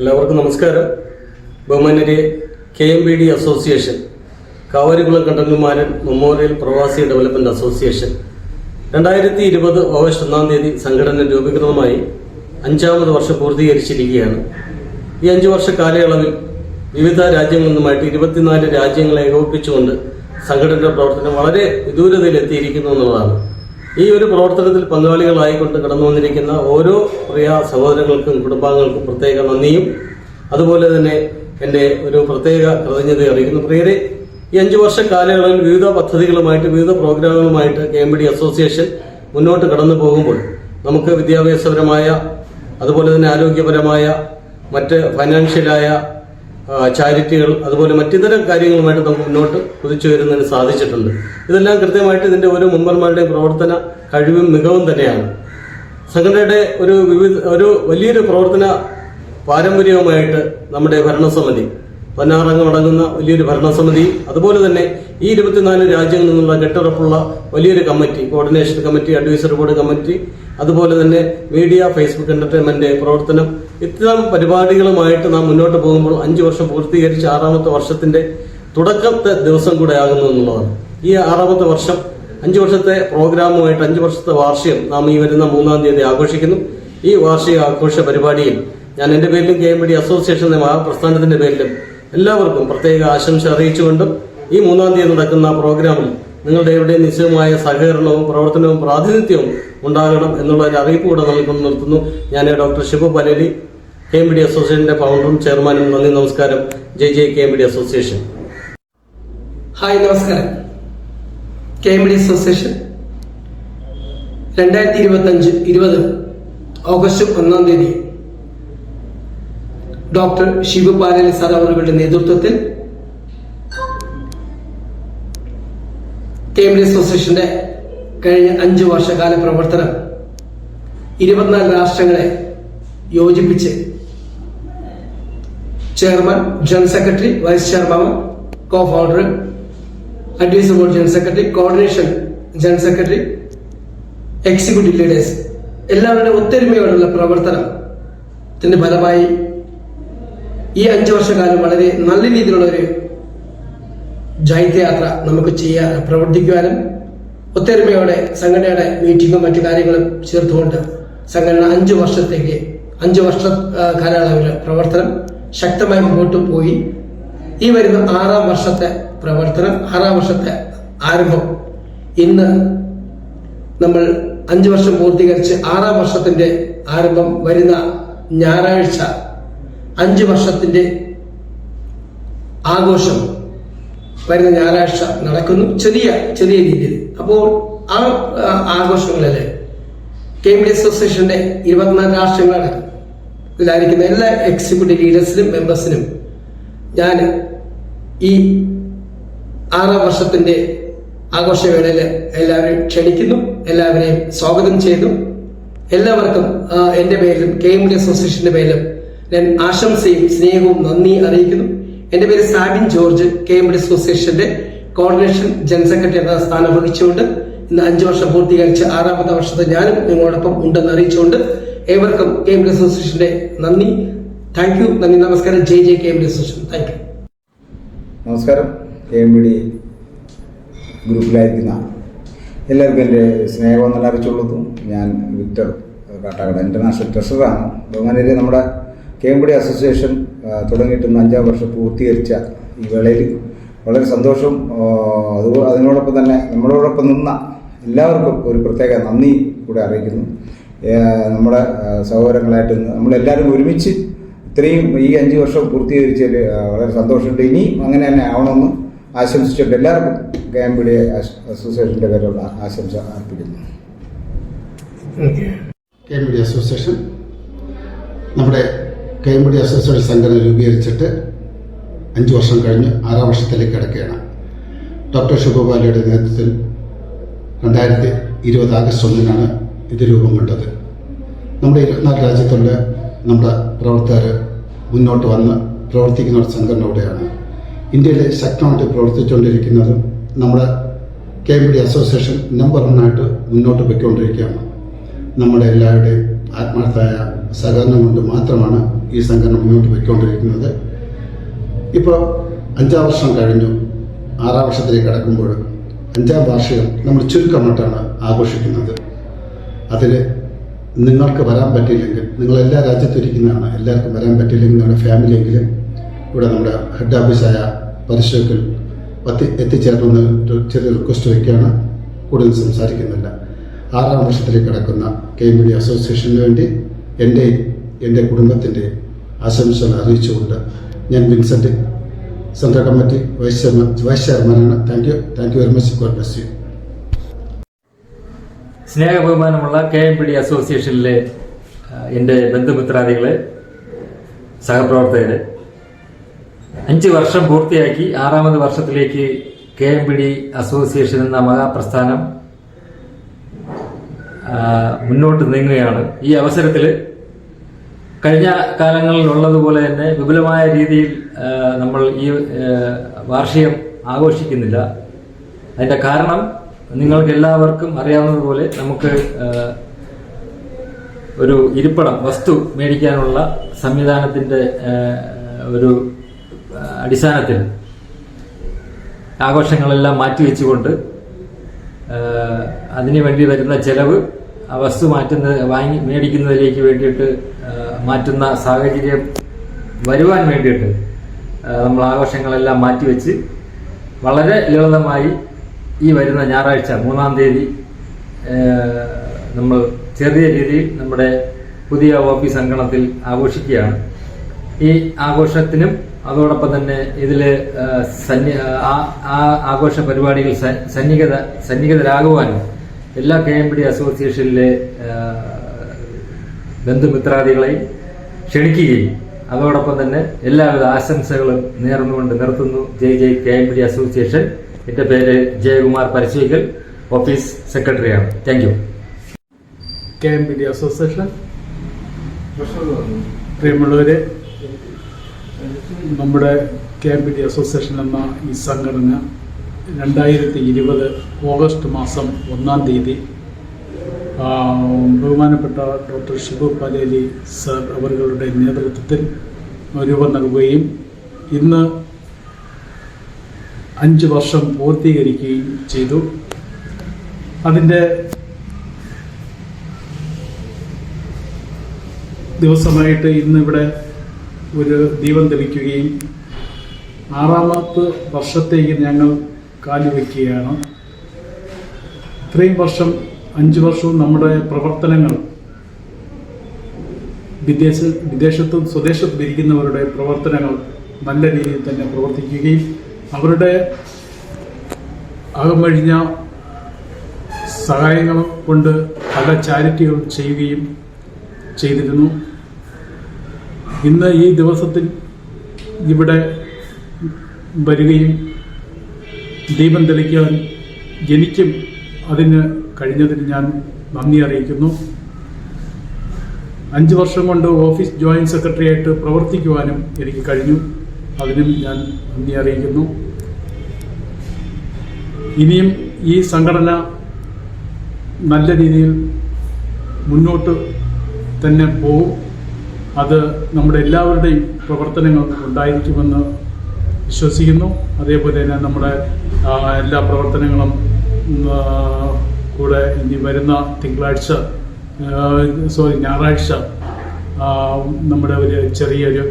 എല്ലാവർക്കും നമസ്കാരം. ബഹുമാനരെ K M B D association Kavarikulam Kandanmaran memorial പ്രവാസി ഡെവലപ്മെന്റ് അസോസിയേഷൻ രണ്ടായിരത്തി ഇരുപത് ഓഗസ്റ്റ് ഒന്നാം തീയതി സംഘടന രൂപീകൃതമായി അഞ്ചാമത് വർഷം പൂർത്തീകരിച്ചിരിക്കുകയാണ്. ഈ അഞ്ചു വർഷ കാലയളവിൽ വിവിധ രാജ്യങ്ങളിൽ നിന്നുമായിട്ട് ഇരുപത്തിനാല് രാജ്യങ്ങളെ ഏകോപിപ്പിച്ചുകൊണ്ട് സംഘടനയുടെ പ്രവർത്തനം വളരെ വിദൂരതയിൽ എത്തിയിരിക്കുന്നു എന്നുള്ളതാണ്. ഈ ഒരു പ്രവർത്തനത്തിൽ പങ്കാളികളായിക്കൊണ്ട് കടന്നു വന്നിരിക്കുന്ന ഓരോ പ്രിയ സഹോദരങ്ങൾക്കും കുടുംബാംഗങ്ങൾക്കും പ്രത്യേക നന്ദിയും. അതുപോലെ തന്നെ എന്റെ ഒരു പ്രത്യേക കൃതജ്ഞത അറിയിക്കുന്നു. പ്രിയരെ ഈ അഞ്ചു വർഷ കാലയളവിൽ വിവിധ പദ്ധതികളുമായിട്ട് വിവിധ പ്രോഗ്രാമുകളുമായിട്ട് K M B D association മുന്നോട്ട് കടന്നു പോകുമ്പോൾ നമുക്ക് വിദ്യാഭ്യാസപരമായ അതുപോലെ തന്നെ ആരോഗ്യപരമായ മറ്റ് ഫൈനാൻഷ്യലായ ചാരിറ്റികൾ അതുപോലെ മറ്റിതര കാര്യങ്ങളുമായിട്ട് നമുക്ക് മുന്നോട്ട് കുതിച്ചു വരുന്നതിന് സാധിച്ചിട്ടുണ്ട്. ഇതെല്ലാം കൃത്യമായിട്ട് ഇതിന്റെ ഓരോ മെമ്പർമാരുടെയും പ്രവർത്തന കഴിവും മികവും തന്നെയാണ്. സംഘടനയുടെ ഒരു വിവിധ ഒരു വലിയൊരു പ്രവർത്തന പാരമ്പര്യവുമായിട്ട് നമ്മുടെ ഭരണസമിതി പതിനാറംഗം അടങ്ങുന്ന വലിയൊരു ഭരണസമിതി. അതുപോലെ തന്നെ ഈ ഇരുപത്തിനാല് രാജ്യങ്ങളിൽ നിന്നുള്ള കെട്ടുറപ്പുള്ള വലിയൊരു committee coordination committee advisory board committee അതുപോലെ തന്നെ മീഡിയ ഫേസ്ബുക്ക് എന്റർടൈൻമെന്റ് പ്രവർത്തനം. ഇത്തരം പരിപാടികളുമായിട്ട് നാം മുന്നോട്ട് പോകുമ്പോൾ അഞ്ചു വർഷം പൂർത്തീകരിച്ച് ആറാമത്തെ വർഷത്തിന്റെ തുടക്കത്തെ ദിവസം കൂടെ ആകുന്നു എന്നുള്ളതാണ്. ഈ ആറാമത്തെ വർഷം അഞ്ചു വർഷത്തെ പ്രോഗ്രാമുമായിട്ട് അഞ്ചു വർഷത്തെ വാർഷികം നാം ഈ വരുന്ന മൂന്നാം തീയതി ആഘോഷിക്കുന്നു. ഈ വാർഷിക ആഘോഷ പരിപാടിയിൽ ഞാൻ എന്റെ പേരിലും K M B D association എന്ന മഹാപ്രസ്ഥാനത്തിന്റെ പേരിലും എല്ലാവർക്കും പ്രത്യേക ആശംസ അറിയിച്ചുകൊണ്ടും ഈ മൂന്നാം തീയതി നടക്കുന്ന പ്രോഗ്രാമിൽ നിങ്ങളുടെ എവിടെ നിശ്ചയമായ സഹകരണവും പ്രവർത്തനവും പ്രാതിനിധ്യവും ഉണ്ടാകണം എന്നുള്ള ഒരു അറിയിപ്പ് കൂടെ നൽകുന്നു നിർത്തുന്നു. ഞാൻ doctor Shibu Paleli K M D അസോസിയേഷന്റെ ഫൗണ്ടറും ചെയർമാനും. നന്ദി നമസ്കാരം. ജയ് ജയ് K M D association. Hi നമസ്കാരം. കെ എം ഡി അസോസിയേഷൻ രണ്ടായിരത്തി ഇരുപത്തി അഞ്ച് ഇരുപത് ഓഗസ്റ്റ് ഒന്നാം തീയതി ഡോക്ടർ ശിവ പാലലി സാർ അവരുടെ നേതൃത്വത്തിൽ കെ എം അസോസിയേഷന്റെ കഴിഞ്ഞ അഞ്ചു വർഷകാല പ്രവർത്തനം ഇരുപത്തിനാല് രാഷ്ട്രങ്ങളെ യോജിപ്പിച്ച് chairman general secretary vice chairman co founder advisor board general secretary coordination general secretary executive leaders എല്ലാവരുടെ ഒത്തൊരുമയോടുള്ള പ്രവർത്തനത്തിന്റെ ഫലമായി ഈ അഞ്ചു വർഷക്കാലം വളരെ നല്ല രീതിയിലുള്ള ഒരു ജൈത്യയാത്ര നമുക്ക് ചെയ്യാൻ പ്രവർത്തിക്കുവാനും ഒത്തൊരുമയോടെ സംഘടനയുടെ മീറ്റിങ്ങും മറ്റു കാര്യങ്ങളും ചേർത്തുകൊണ്ട് സംഘടന അഞ്ചു വർഷത്തേക്ക് അഞ്ചു വർഷ കാലയളവിൽ പ്രവർത്തനം ശക്തമായി മുന്നോട്ട് പോയി. ഈ വരുന്ന ആറാം വർഷത്തെ പ്രവർത്തനം ആറാം വർഷത്തെ ആരംഭം ഇന്ന് നമ്മൾ അഞ്ചു വർഷം പൂർത്തീകരിച്ച് ആറാം വർഷത്തിന്റെ ആരംഭം വരുന്ന ഞായറാഴ്ച അഞ്ചു വർഷത്തിന്റെ ആഘോഷം വരുന്ന ഞായറാഴ്ച നടക്കുന്നു. ചെറിയ ചെറിയ രീതിയിൽ. അപ്പോൾ ആ ആഘോഷങ്ങളിൽ കെ എം ഡി അസോസിയേഷന്റെ ഇരുപത്തിനാല് രാഷ്ട്രങ്ങളാണ് ഇതിലായിരിക്കുന്ന എല്ലാ എക്സിക്യൂട്ടീവ് ലീഡേഴ്സിനും മെമ്പേഴ്സിനും ഞാൻ ഈ ആറാം വർഷത്തിന്റെ ആഘോഷവേളയിൽ എല്ലാവരെയും ക്ഷണിക്കുന്നു എല്ലാവരെയും സ്വാഗതം ചെയ്തു എല്ലാവർക്കും എന്റെ പേരിലും കെ എം ഡി അസോസിയേഷന്റെ പേരിലും ഞാൻ ആശംസയും സ്നേഹവും നന്ദി അറിയിക്കുന്നു. എന്റെ പേര് സാബിൻ ജോർജ് കെ അസോസിയേഷന്റെ കോർഡിനേഷൻ ജനറൽ സെക്രട്ടറി എന്ന സ്ഥാനം വഹിച്ചുകൊണ്ട് ഇന്ന് അഞ്ചു വർഷം പൂർത്തീകരിച്ച് ആറാമത്തെ വർഷത്തെ ഞാനും നിങ്ങളോടൊപ്പം ഉണ്ടെന്ന് അറിയിച്ചുകൊണ്ട് ഏവർക്കും കെ അസോസിയേഷന്റെ നന്ദി. താങ്ക് യു നന്ദി നമസ്കാരം. ജയ് ജയ് കെ അസോസിയേഷൻ. താങ്ക് യു നമസ്കാരം. കെ എം ഡി ഗ്രൂപ്പിലായിരിക്കുന്ന എല്ലാവർക്കും എന്റെ സ്നേഹം നല്ല അറിയിച്ചുള്ളതും ഞാൻ വിക്ടർ കാട്ടാക്കട ഇന്റർനാഷണൽ ട്രഷറാണ് ബഹുമാനേരി നമ്മുടെ K M B D association തുടങ്ങിയിട്ട് ഇന്ന് അഞ്ചാം വർഷം പൂർത്തീകരിച്ച ഈ വേളയിൽ വളരെ സന്തോഷം. ആ, അതുപോലെ അതിനോടൊപ്പം തന്നെ നമ്മളോടൊപ്പം നിന്ന എല്ലാവർക്കും ഒരു പ്രത്യേക നന്ദി കൂടെ അറിയിക്കുന്നു. നമ്മുടെ സഹോദരങ്ങളായിട്ട് നമ്മളെല്ലാവരും ഒരുമിച്ച് ഇത്രയും ഈ അഞ്ച് വർഷം പൂർത്തീകരിച്ചതിൽ വളരെ സന്തോഷമുണ്ട്. ഇനിയും അങ്ങനെ തന്നെ ആവണമെന്ന് ആശംസിച്ചിട്ട് എല്ലാവർക്കും കെ എം ബി അസോസിയേഷന്റെ പേരുള്ള ആശംസ അർപ്പിക്കുന്നു. കെ എം അസോസിയേഷൻ നമ്മുടെ കെ എം ഡി അസോസിയേഷൻ സംഘടന രൂപീകരിച്ചിട്ട് അഞ്ച് വർഷം കഴിഞ്ഞ് ആറാം വർഷത്തിലേക്ക് കിടക്കുകയാണ്. ഡോക്ടർ ശുഭബാലിയുടെ നേതൃത്വത്തിൽ രണ്ടായിരത്തി ഇരുപത് ആഗസ്റ്റ് ഒന്നിനാണ് ഇത് രൂപം കൊണ്ടത്. നമ്മുടെ ഇരുപത്തിനാല് രാജ്യത്തുള്ള നമ്മുടെ പ്രവർത്തകർ മുന്നോട്ട് വന്ന് പ്രവർത്തിക്കുന്ന ഒരു സംഘടന അവിടെയാണ് ഇന്ത്യയിൽ ശക്തമായിട്ട് പ്രവർത്തിച്ചുകൊണ്ടിരിക്കുന്നതും നമ്മുടെ K M D association number ഒന്നായിട്ട് മുന്നോട്ട് പോയിക്കൊണ്ടിരിക്കുകയാണ്. നമ്മുടെ എല്ലാവരുടെയും ആത്മാർത്ഥമായ സഹകരണം കൊണ്ട് മാത്രമാണ് ഈ സംഘടന മുന്നോട്ട് പോയിക്കൊണ്ടിരിക്കുന്നത്. ഇപ്പോൾ അഞ്ചാം വർഷം കഴിഞ്ഞു. ആറാം വർഷത്തിലേക്ക് കടക്കുമ്പോൾ അഞ്ചാം വാർഷികം നമ്മൾ ചുരുക്കമായിട്ടാണ് ആഘോഷിക്കുന്നത്. അതിൽ നിങ്ങൾക്ക് വരാൻ പറ്റിയില്ലെങ്കിൽ നിങ്ങൾ എല്ലാ രാജ്യത്തും ഇരിക്കുന്നതാണ് എല്ലാവർക്കും വരാൻ പറ്റിയില്ലെങ്കിൽ നിങ്ങളുടെ ഫാമിലിയെങ്കിലും ഇവിടെ നമ്മുടെ ഹെഡ് ഓഫീസായ പരിശോക്കിൽ എത്തി എത്തിച്ചേരണമെന്ന് ഒരു ചെറിയ റിക്വസ്റ്റ് വയ്ക്കുകയാണ്. കൂടുതൽ സംസാരിക്കുന്നില്ല. ആറാം വർഷത്തിലേക്ക് കിടക്കുന്ന കെ എം ബി ഡി അസോസിയേഷന് വേണ്ടി എന്റെയും എന്റെ കുടുംബത്തിന്റെ ആശംസകൾ അറിയിച്ചുകൊണ്ട് ഞാൻ Vincent central committee vice chairman vice ചെയർമാനാണ്. Thank you thank you very much God bless you സ്നേഹബഹുമാനമുള്ള K M P D അസോസിയേഷനിലെ എന്റെ ബന്ധുമിത്രാദികളെ സഹപ്രവർത്തകരെ. അഞ്ച് വർഷം പൂർത്തിയാക്കി ആറാമത് വർഷത്തിലേക്ക് K M P D association എന്ന മഹാപ്രസ്ഥാനം മുന്നോട്ട് നീങ്ങുകയാണ്. ഈ അവസരത്തിൽ കഴിഞ്ഞ കാലങ്ങളിൽ ഉള്ളതുപോലെ തന്നെ വിപുലമായ രീതിയിൽ നമ്മൾ ഈ വാർഷികം ആഘോഷിക്കുന്നില്ല. അതിന്റെ കാരണം നിങ്ങൾക്ക് എല്ലാവർക്കും അറിയാവുന്നതുപോലെ നമുക്ക് ഒരു ഇരിപ്പിടം വസ്തു മേടിക്കാനുള്ള സംവിധാനത്തിന്റെ ഒരു അടിസ്ഥാനത്തിൽ ആഘോഷങ്ങളെല്ലാം മാറ്റിവെച്ചുകൊണ്ട് അതിനു വേണ്ടി വരുന്ന ചെലവ് ആ വസ്തു മാറ്റുന്ന വാങ്ങി മേടിക്കുന്നതിലേക്ക് വേണ്ടിയിട്ട് മാറ്റുന്ന സാഹചര്യം വരുവാൻ വേണ്ടിയിട്ട് നമ്മൾ ആഘോഷങ്ങളെല്ലാം മാറ്റിവെച്ച് വളരെ ലളിതമായി ഈ വരുന്ന ഞായറാഴ്ച മൂന്നാം തീയതി നമ്മൾ ചെറിയ രീതിയിൽ നമ്മുടെ പുതിയ ഓഫീസ് അങ്കണത്തിൽ ആഘോഷിക്കുകയാണ്. ഈ ആഘോഷത്തിനും അതോടൊപ്പം തന്നെ ഇതിൽ ആ, സന്നി ആ ആഘോഷ പരിപാടികൾ സന്നിഹിത സന്നിഹിതരാകുവാനും എല്ലാ കെ എം പി ഡി അസോസിയേഷനിലെ ആ, ബന്ധുമിത്രാദികളെയും ക്ഷണിക്കുകയും അതോടൊപ്പം തന്നെ എല്ലാവിധ ആശംസകളും നേർന്നുകൊണ്ട് നിർത്തുന്നു. ജയ് ജയ് കെ എം ഡി അസോസിയേഷൻ. എന്റെ പേര് ജയകുമാർ പരശീകൽ ഓഫീസ് സെക്രട്ടറിയാണ്. Thank you K M P D association. പ്രിയമുള്ളവരെ നമ്മുടെ K M P D association എന്ന ഈ സംഘടന രണ്ടായിരത്തി ഇരുപത് ഓഗസ്റ്റ് മാസം ഒന്നാം തീയതി ബഹുമാനപ്പെട്ട ഡോക്ടർ ഷിബു പാലേലി സർ അവരുടെ നേതൃത്വത്തിൽ രൂപം നൽകുകയും ഇന്ന് അഞ്ച് വർഷം പൂർത്തീകരിക്കുകയും ചെയ്തു. അതിന്റെ ദിവസമായിട്ട് ഇന്ന് ഇവിടെ ഒരു ദീപം തെളിക്കുകയും ആറാമത്തെ വർഷത്തേക്ക് ഞങ്ങൾ കാലുവെക്കുകയാണ് ഇത്രയും വർഷം അഞ്ച് വർഷവും നമ്മുടെ പ്രവർത്തനങ്ങൾ വിദേശ വിദേശത്തും സ്വദേശത്തും ഇരിക്കുന്നവരുടെ പ്രവർത്തനങ്ങൾ നല്ല രീതിയിൽ തന്നെ പ്രവർത്തിക്കുകയും അവരുടെ അകമഴിഞ്ഞ സഹായങ്ങൾ കൊണ്ട് പല ചാരിറ്റികൾ ചെയ്യുകയും ചെയ്തിരുന്നു. ഇന്ന് ഈ ദിവസത്തിൽ ഇവിടെ വരികയും ദീപം തെളിക്കാൻ എനിക്കും അതിന് കഴിഞ്ഞതിന് ഞാൻ നന്ദി അറിയിക്കുന്നു. അഞ്ച് വർഷം കൊണ്ട് ഓഫീസ് ജോയിന്റ് സെക്രട്ടറി ആയിട്ട് പ്രവർത്തിക്കുവാനും എനിക്ക് കഴിഞ്ഞു. അതിനും ഞാൻ നന്ദി അറിയിക്കുന്നു. ഇനിയും ഈ സംഘടന നല്ല രീതിയിൽ മുന്നോട്ട് തന്നെ പോകും അത് നമ്മുടെ എല്ലാവരുടെയും പ്രവർത്തനങ്ങൾ ഉണ്ടായിരിക്കുമെന്ന് വിശ്വസിക്കുന്നു. അതേപോലെ തന്നെ നമ്മുടെ എല്ലാ പ്രവർത്തനങ്ങളും കൂടെ ഇനി വരുന്ന തിങ്കളാഴ്ച സോറി ഞായറാഴ്ച നമ്മുടെ ഒരു ചെറിയൊരു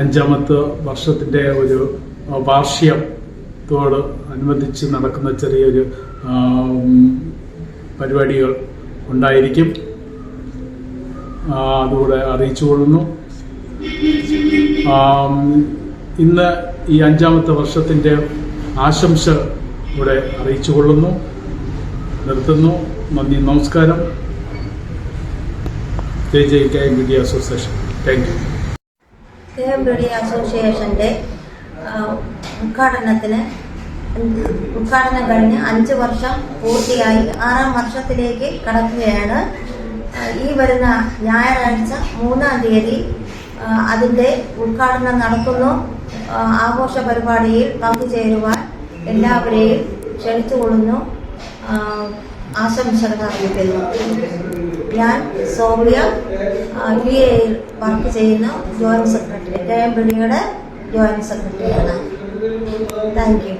അഞ്ചാമത്തെ വർഷത്തിന്റെ ഒരു വാർഷികത്തോട് അനുബന്ധിച്ച് നടക്കുന്ന ചെറിയൊരു പരിപാടികൾ ഉണ്ടായിരിക്കും. അതുകൂടെ അറിയിച്ചു കൊള്ളുന്നു. ഇന്ന് ഈ അഞ്ചാമത്തെ വർഷത്തിന്റെ ആശംസ ഇവിടെ അറിയിച്ചു കൊള്ളുന്നു നിർത്തുന്നു. നന്ദി നമസ്കാരം. ജയ് ജയ് K M media association. Thank you. K M B D അസോസിയേഷന്റെ ഉദ്ഘാടനത്തിന് ഉദ്ഘാടനം കഴിഞ്ഞ് അഞ്ച് വർഷം പൂർത്തിയായി ആറാം വർഷത്തിലേക്ക് കടക്കുകയാണ്. ഈ വരുന്ന ഞായറാഴ്ച മൂന്നാം തീയതി അതിന്റെ ഉദ്ഘാടനം നടക്കുന്നു. ആഘോഷ പരിപാടിയിൽ പങ്കുചേരുവാൻ എല്ലാവരെയും ക്ഷണിച്ചുകൊള്ളുന്നു. ആശംസകൾ അറിയിക്കുന്നു. ഞാൻ സോമിയ യു എയിൽ വർക്ക് ചെയ്യുന്ന ജോയിന്റ് സെക്രട്ടറി കെ എം ബിഡിയുടെ ജോയിന്റ് സെക്രട്ടറിയാണ്. Thank you.